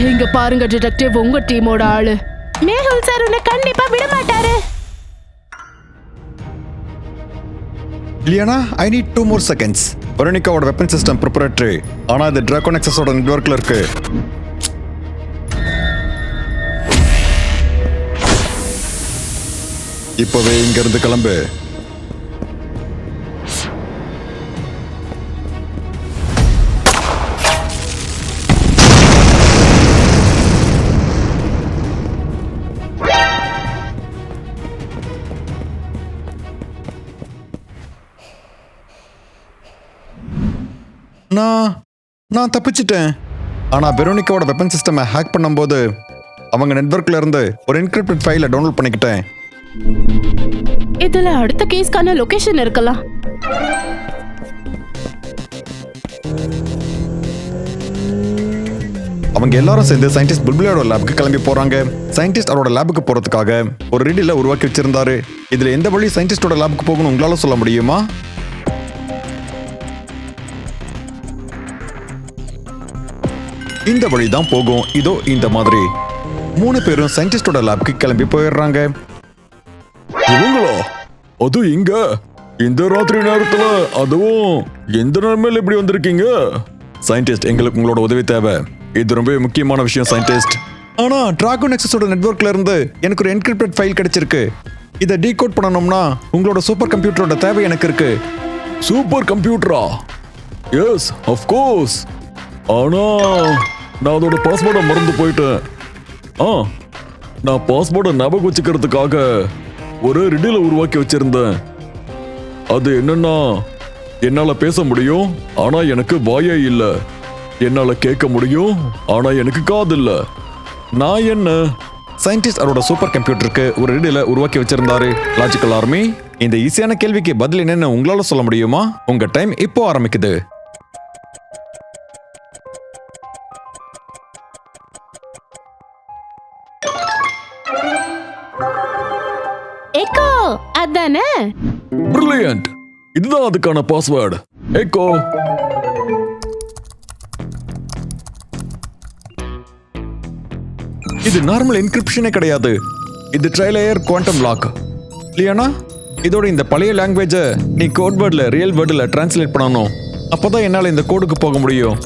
இங்க பாருங்க டிடெக்டிவ் உங்க டீமோட ஆளு. மேகுல் சார் உன்னை கண்டிப்பா விட மாட்டாரு இல்லையானா I need two more seconds வெரோனிகாவோட weapon system preparatory ஆனா இது டிராகோன் எக்ஸஸோட நெட்ஒர்க்ல இருக்கு. இப்பவே இங்க இருந்து கிளம்பு. நான் நான் தப்பிச்சிட்டேன். ஆனா வெரோனிகாவோட வெப்பன் சிஸ்டமை ஹேக் பண்ணும்போது அவங்க நெட்வொர்க்ல இருந்து ஒரு என்கிரிப்டட் ஃபைலை டவுன்லோட் பண்ணிக்கிட்டேன். இதுல அடுத்த கேஸ்க்கான லொகேஷன் இருக்கலாம். அவங்க எல்லாரும் சேர்ந்து சயின்டிஸ்ட் புல்புலியோட லேபுக்கு கிளம்பி போறாங்க. சயின்டிஸ்ட் அவரோட லேபுக்கு போறதுக்காக ஒரு ரீடில உருவாக்கி வச்சிருந்தாரு. இதுல எந்த வழி சயின்டிஸ்டோட லேபுக்கு போகணும் உங்களால சொல்ல முடியுமா? இந்த வழி தான் போகும். இதோ இந்த மாதிரி. மூணு பேரும் சயின்டிஸ்டோட லேப்க்கு கிளம்பி போயிடுறாங்க. இவங்களோ? அது இங்க. இந்த ராத்திரி நேரத்துல அதுவும் எந்த நிலைமையில இப்படி வந்திருக்கீங்க? சயின்டிஸ்ட் எங்களுக்கு உங்களோட உதவி தேவை. இது ரொம்ப முக்கியமான விஷயம் சயின்டிஸ்ட் ஆனா டிராகன் எக்ஸஸோட நெட்ஒர்க்ல இருந்து எனக்கு ஒரு என்கிரிப்டட் ஃபைல் கிடைச்சிருக்கு. இதை டீகோட் பண்ணணும்னா உங்களோட சூப்பர் கம்ப்யூட்டரோட தேவை எனக்கு இருக்கு. சூப்பர் கம்ப்யூட்டரா எஸ் ஆஃப் கோர்ஸ் ஆனா நான் அதோட பாஸ்வேர்டை மறந்து போயிட்டேன். ஆ நான் பாஸ்வேர்டை ஞாபகம் வச்சுக்கிறதுக்காக ஒரு ரிடில உருவாக்கி வச்சிருந்தேன். அது என்னன்னா என்னால் பேச முடியும் ஆனால் எனக்கு வாயே இல்லை. என்னால் கேட்க முடியும் ஆனால் எனக்கு காது இல்லை. நான் என்ன? சயின்டிஸ்ட் அவரோட சூப்பர் கம்ப்யூட்டருக்கு ஒரு ரெடியில் உருவாக்கி வச்சிருந்தாரு. லாஜிக்கல் ஆர்மி இந்த ஈஸியான கேள்விக்கு பதில் என்னன்னு உங்களால சொல்ல முடியுமா? உங்க டைம் இப்போ ஆரம்பிக்குது. அதானே? பிரில்லியன்ட் இதுதான் அதுக்கான பாஸ்வேர்டு எக்கோ இது நார்மல் என்கிரிப்ஷனே கிடையாது. இது ட்ரைலேயர் குவாண்டம் லாக் இல்லையானா இதோட இந்த பழைய லாங்குவேஜை நீ கோட் வேர்டில் ரியல் வேர்டில் டிரான்ஸ்லேட் பண்ணணும். அப்பதான் என்னால் இந்த கோடுக்கு போக முடியும்.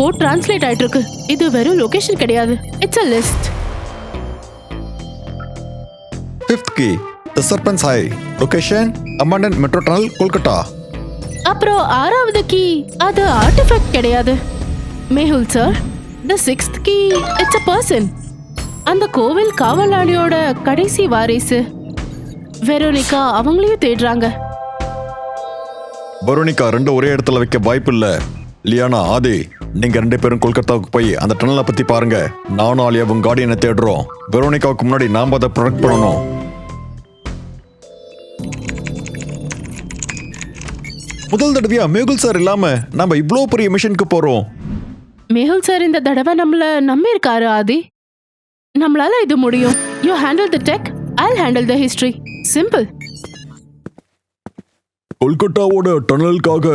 கோட் டிரான்ஸ்லேட் ஆயிட்டு இருக்கு இது வெறும் லொகேஷன் கிடையாது. It's a list fifth key the serpents high location அமாண்டன் metro tunnel Kolkata அப்புறம் ஆறாவது கீ அது ஆர்டிஃபேக்ட் கிடையாது. Mehul sir the sixth key it's a person அந்த கோவில் காவலாளியோட கடைசி வாரிசு. வெரோனிகா அவங்களையும் தேடுறாங்க. பரோனிகா ரெண்டு ஒரே இடத்துல வைக்க வாய்ப்பு இல்ல லியானா ஆதி நீங்க ரெண்டு பேரும் கொல்கத்தாவுக்கு போய் அந்த டனலை பத்தி பாருங்க. நானும் ஆலியாவும் கார்டியனை தேடுறோம். வெரோனிகாவுக்கு முன்னாடி நாம அதை ப்ரொடக்ட் பண்ணணும். முதல் தடவையா மேகுல் சார் இல்லாம நம்ம இவ்ளோ பெரிய மிஷனுக்கு போறோம். மேஹுல் சார் இந்த தடவை நம்மள நம்பி இருக்காரு ஆதி. நம்மளால இது முடியும். You handle the tech I handle the history simple கொல்கட்டாவோட டனலுக்காக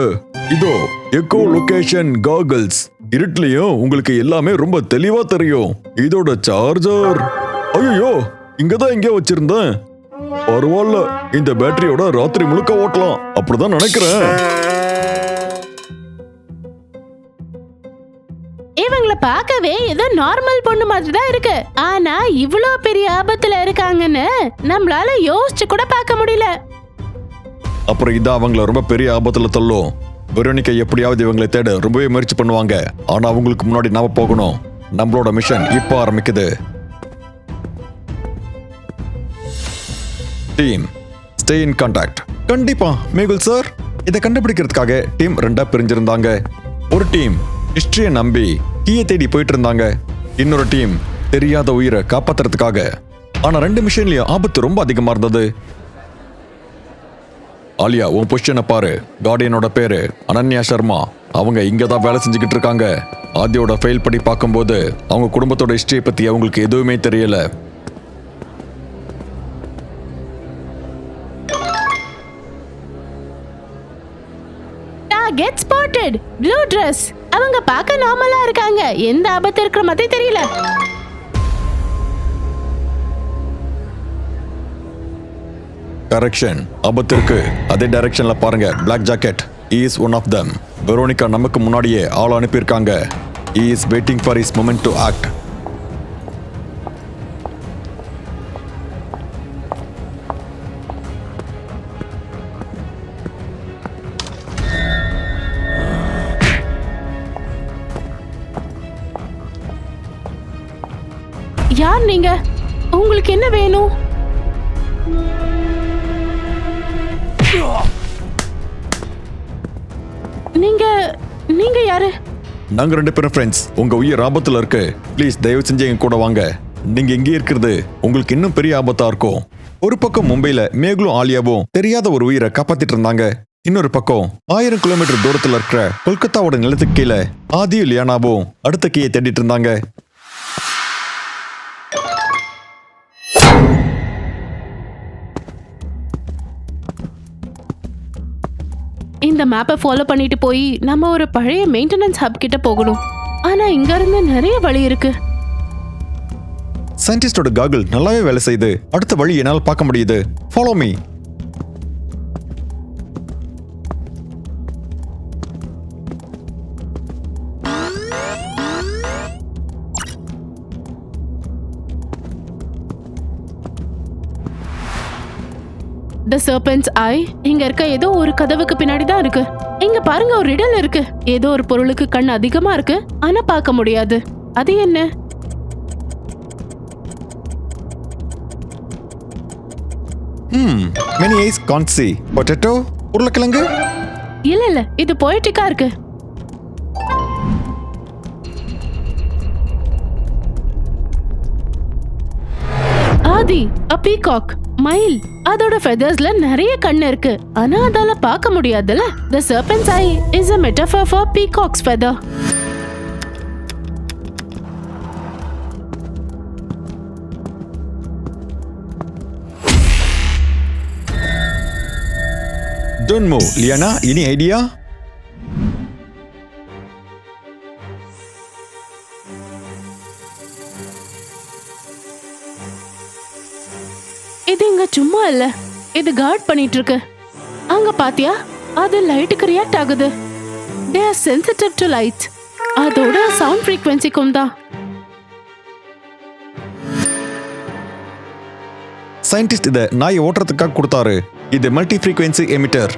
இதோ எக்கோ லொகேஷன் காகல்ஸ் இருட்லயும் உங்களுக்கு எல்லாமே ரொம்ப தெளிவா தெரியும். இதோட சார்ஜர் ஐயோ இங்கதான் எங்கேயோ வச்சிருந்தேன். பரவாயில்ல. இந்த பேட்டரியோட ராத்திரி முழுக்க ஓட்டலாம். அப்படிதான் நினைக்கிறேன். இவங்கள பார்க்கவே ஏதோ நார்மல் பொண்ணு மாதிரி தான் இருக்கு. ஆனா இவ்ளோ பெரிய ஆபத்துல இருக்காங்கன்னு நம்மளால யோசிச்சு கூட பார்க்க முடியல. அப்புறம் இது அவங்கள ரொம்ப பெரிய ஆபத்துல தள்ளும். வெரோனிகா எப்படியாவது இவங்களை தேட ரொம்பவே முயற்சி பண்ணுவாங்க. ஆனா அவங்களுக்கு முன்னாடி நாம போகணும். நம்மளோட மிஷன் இப்போ ஆரம்பிக்குது. டீம் ஸ்டே இன் கான்டாக்ட் கண்டிப்பா மேகுல் சார். இதை கண்டுபிடிக்கிறதுக்காக டீம் ரெண்டா பிரிஞ்சிருந்தாங்க. ஒரு டீம் ஹிஸ்டரியை நம்பி கீயை தேடி போயிட்டு இருந்தாங்க இன்னொரு டீம் தெரியாத உயிரை காப்பாத்துறதுக்காக. ஆனா ரெண்டு மிஷன்லயும் ஆபத்து ரொம்ப அதிகமா இருந்தது. ஆலியா உன் பொசிஷனை பாரு. கார்டியனோட பேரு அனன்யா சர்மா. அவங்க இங்கே தான் வேலை செஞ்சுக்கிட்டு இருக்காங்க. ஆதியோட ஃபெயில் படி பார்க்கும்போது அவங்க குடும்பத்தோட ஹிஸ்டரியை பத்தி அவங்களுக்கு எதுவுமே தெரியல. கெட் ஸ்பாட்டட் ப்ளூ ட்ரெஸ் அவங்க பார்க்க நார்மலா இருக்காங்க. எந்த ஆபத்து இருக்கிற மாதிரி தெரியல. கரெக்ஷன் ஆபத்திற்கு அதே டைரக்ஷன்ல பாருங்க. Black jacket is one of them Veronica நமக்கு முன்னாடியே ஆள் அனுப்பியிருக்காங்க. Is waiting for is moment to act யார் நீங்க? உங்களுக்கு என்ன வேணும்? நீங்க நீங்க யாரு? நாங்க ரெண்டு பேரும் ஃப்ரெண்ட்ஸ் உங்க உயிர் ஆபத்துல இருக்கு. ப்ளீஸ் தயவு செஞ்சு எங்க கூட வாங்க. நீங்க இங்கே இருக்கிறது உங்களுக்கு இன்னும் பெரிய ஆபத்தா இருக்கும். ஒரு பக்கம் மும்பைல மேகுலும் ஆலியாவும் தெரியாத ஒரு உயிரை காப்பாத்திட்டு இருந்தாங்க. இன்னொரு பக்கம் ஆயிரம் கிலோமீட்டர் தூரத்துல இருக்கிற கொல்கத்தாவோட நிலத்துக்கு கீழே ஆதியும் லியானாவும் அடுத்த கீயை தேடிட்டு இருந்தாங்க. இந்த மேப்பை ஃபாலோ பண்ணிட்டு போய் நம்ம ஒரு பழைய மெயின்டெனன்ஸ் ஹப் கிட்ட போகணும். ஆனா இங்க இருந்து நிறைய வழி இருக்கு. சயின்டிஸ்டோட காகுல் நல்லாவே வேலை செய்யுது. அடுத்த வழி என்னால் பார்க்க முடியுது. ஃபாலோ மீ த சர்பன்ஸ் ஐ இங்க இருக்க ஏதோ ஒரு கதவுக்கு பின்னாடி தான் இருக்கு. இங்க பாருங்க ஒரு ரிடல் இருக்கு. ஏதோ ஒரு பொருளுக்கு கண் அதிகமா இருக்கு. ஆனா பார்க்க முடியாது. அது என்ன? மெனி ஐஸ் கான்சி பொட்டேட்டோ உருளைக்கிழங்கு? இல்ல இல்ல இது பொயட்டிக்கா இருக்கு. ஆதி அ பீகாக் மயில் அதோட ஃபெதர்ஸ்ல நிறைய கண் இருக்கு. ஆனா அதால பார்க்க முடியாதுல்ல the serpents eye is a metaphor for peacocks feather don't move Liana any idea இது இங்க சும்மா இல்ல. இது கார்ட் பண்ணிட்டு இருக்கு. அங்க பாத்தியா? அது லைட்டுக்கு ரியாக்ட் ஆகுது. They are sensitive to light அதோட சவுண்ட் ஃப்ரீக்வன்சிக்கும் தான். சயின்டிஸ்ட் இதை நாயை ஓட்டுறதுக்காக கொடுத்தாரு. இது மல்டி ஃப்ரீக்வன்சி எமிட்டர்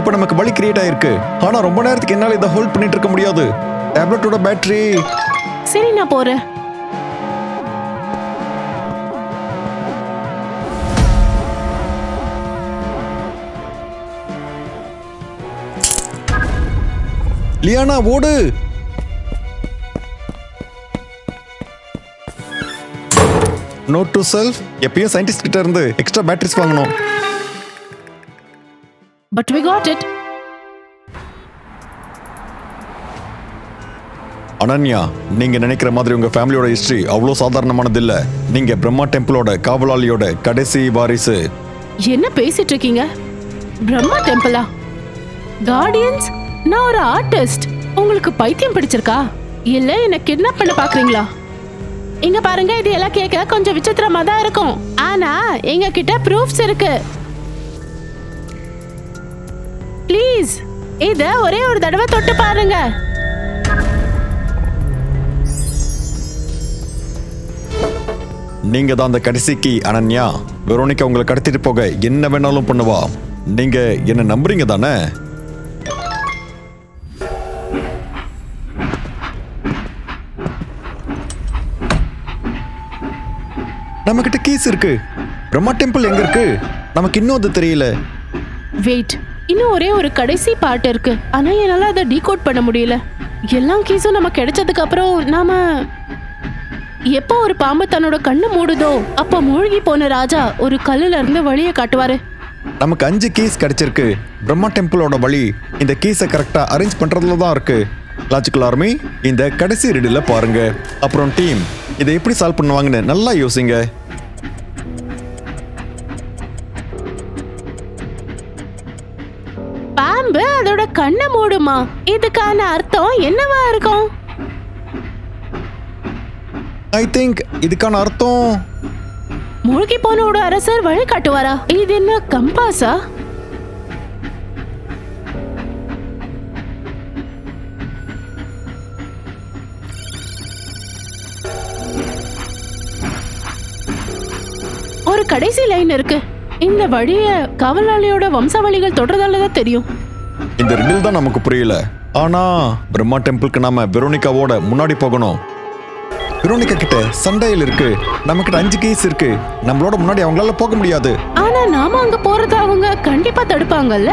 இப்போ நமக்கு வழி கிரியேட் ஆயிருக்கு. ஆனா ரொம்ப நேரத்துக்கு என்னால இதை ஹோல்ட் பண்ணிட்டு இருக்க முடியாது. டேப்லெட்டோட பேட்டரி சரி நான் போறேன். லியானா ஓடு. நோட் டு செல்ஃப் எப்பயும் சயின்டிஸ்ட் கிட்ட இருந்து எக்ஸ்ட்ரா பேட்டரிஸ் வாங்கணும். But we got it Ananya நீங்க நினைக்கிற மாதிரி உங்க ஃபேமிலியோட ஹிஸ்டரி அவ்வளோ சாதாரணமானது இல்ல நீங்க பிரம்மா டெம்பிளோட காவலாளியோட கடைசி வாரிசு. என்ன பேசிட்டு இருக்கீங்க? பிரம்மா டெம்பிளா கார்டியன்ஸ் நான் ஒரு ஆர்டிஸ்ட் உங்களுக்கு பைத்தியம் பிடிச்சிருக்கா? இல்ல என்ன கிட்னாப் பண்ண பாக்குறீங்களா? இங்க பாருங்க இது எல்லாம் கேட்க கொஞ்சம் விசித்திரமா தான் இருக்கும். ஆனா எங்க கிட்ட ப்ரூஃப்ஸ் இருக்கு. ப்ளீஸ் இத ஒரே ஒரு தடவை தொட்டு பாருங்க. நீங்க தான் அந்த கடைசிக்கு அனன்யா. வெரோனிகா உங்களை கடத்திட்டு போக என்ன வேணாலும் பண்ணுவா. நீங்க என்ன நம்புறீங்க தானே? நம்ம கிட்ட கீஸ் இருக்கு. பிரம்மா டெம்பிள் எங்க இருக்கு? நமக்கு இன்னும் அது தெரியல. வெயிட் இன்னும் ஒரே ஒரு கடைசி பார்ட் இருக்கு. ஆனா என்னால அதை டீகோட் பண்ண முடியல. எல்லா கீஸும் நம்ம கிடைச்சதுக்கு அப்புறம் நாம எப்போ ஒரு பாம்பு தன்னோட கண்ணு மூடுதோ அப்ப மூழ்கி போன ராஜா ஒரு கல்லுல இருந்து வழியை காட்டுவாரு. நமக்கு அஞ்சு கீஸ் கிடைச்சிருக்கு. பிரம்மா டெம்பிளோட வழி இந்த கீஸை கரெக்டா அரேஞ்ச் பண்றதுல தான் இருக்கு. லாஜிக்கல் ஆர்மி இந்த கடைசி ரெடில பாருங்க. அப்புறம் டீம் இதை எப்படி சால்வ் பண்ணுவாங்கன்னு நல்லா யோசிங்க. பாம்பு அதோட கண்ணை மூடுமா? இதுக்கான அர்த்தம் என்னவா இருக்கும்? ஐ திங்க் இதுக்கான அர்த்தம் மூழ்கி போனோட அரசர் வழி காட்டுவாரா? இது என்ன கம்பாஸா? ஒரு கடைசி லைன் இருக்கு. இந்த வழிய காவலாளியோட வம்சாவளிகள் தொடர்றதால தான் தெரியும். இந்த ரெண்டில் தான் நமக்கு புரியல. ஆனா பிரம்மா டெம்பிளுக்கு நாம வெரோனிகாவோட முன்னாடி போகணும். வெரோனிகா கிட்ட சண்டையில் இருக்கு. நம்ம கிட்ட அஞ்சு கேஸ் இருக்கு. நம்மளோட முன்னாடி அவங்களால போக முடியாது. ஆனா நாம அங்க போறத அவங்க கண்டிப்பா தடுப்பாங்கல்ல?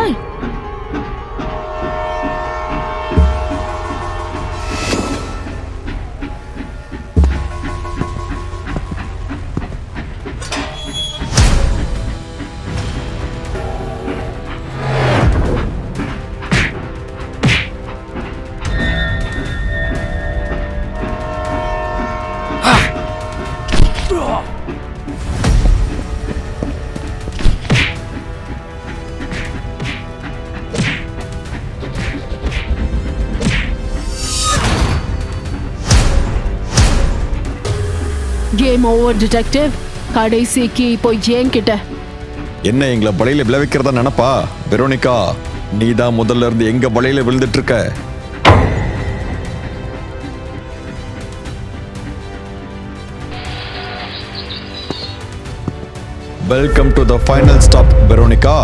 கேம் ஓவர் டிடெக்டிவ் கடைசிக்கு இப்போ என்கிட்ட. என்ன எங்களை பலையில விளைவிக்கிறதா நினைப்பா? வெரோனிகா நீ தான் முதல்ல இருந்து எங்க பலையில விழுந்துட்டு இருக்க welcome to the final stop Veronica.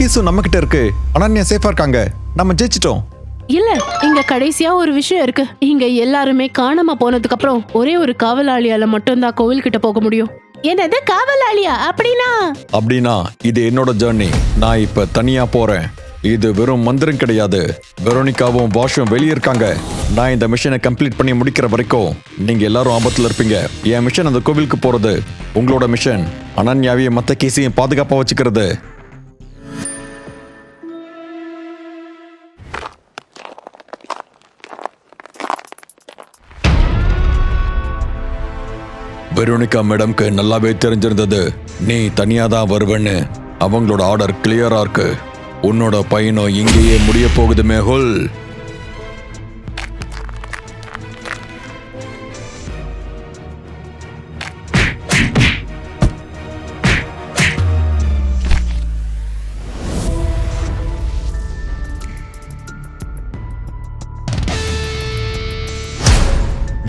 கேஸும் நம்ம கிட்ட இருக்கு. அனன்யா சேஃபா இருக்காங்க. நம்ம ஜெயிச்சிட்டோம். இல்ல இங்க கடைசியா ஒரு விஷயம் இருக்கு. இங்க எல்லாருமே காணாம போனதுக்கு அப்புறம் ஒரே ஒரு காவலாளியால மட்டும்தான் கோவில் கிட்ட போக முடியும். என்னது காவலாளியா? அப்படின்னா? அப்படின்னா இது என்னோட ஜர்னி நான் இப்ப தனியா போறேன். இது வெறும் மந்திரம் கிடையாது. வெரோனிகாவும் பாஷும் வெளியே இருக்காங்க. நான் இந்த மிஷனை கம்ப்ளீட் பண்ணி முடிக்கிற வரைக்கும் நீங்க எல்லாரும் ஆபத்துல இருப்பீங்க. என் மிஷன் அந்த கோவிலுக்கு போறது உங்களோட மிஷன் அனன்யாவையும் மத்த கேஸையும் பாதுகாப்பா வச்சுக்கிறது. வெரோனிகா மேடம்க்கு நல்லாவே தெரிஞ்சிருந்தது. நீ தனியா தான் வருவேன்னு. அவங்களோட ஆர்டர் கிளியரா இருக்கு. உன்னோட பயணம் இங்கேயே முடிய போகுது மேகுல்.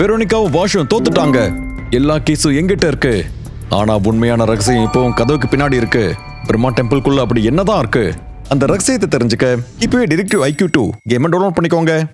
வெரோனிகாவும் வாஷும் தோத்துட்டாங்க. எல்லா கேஸும் எங்கிட்ட இருக்கு. ஆனா உண்மையான ரகசியம் இப்போவும் கதவுக்கு பின்னாடி இருக்கு. பிரம்மா டெம்பிள்குள்ள அப்படி என்னதான் இருக்கு? அந்த ரகசியத்தை தெரிஞ்சுக்க இப்பவே டிரெக்டிவ் ஐக்யூ டூ கேமை டவுன்லோட் பண்ணிக்கோங்க.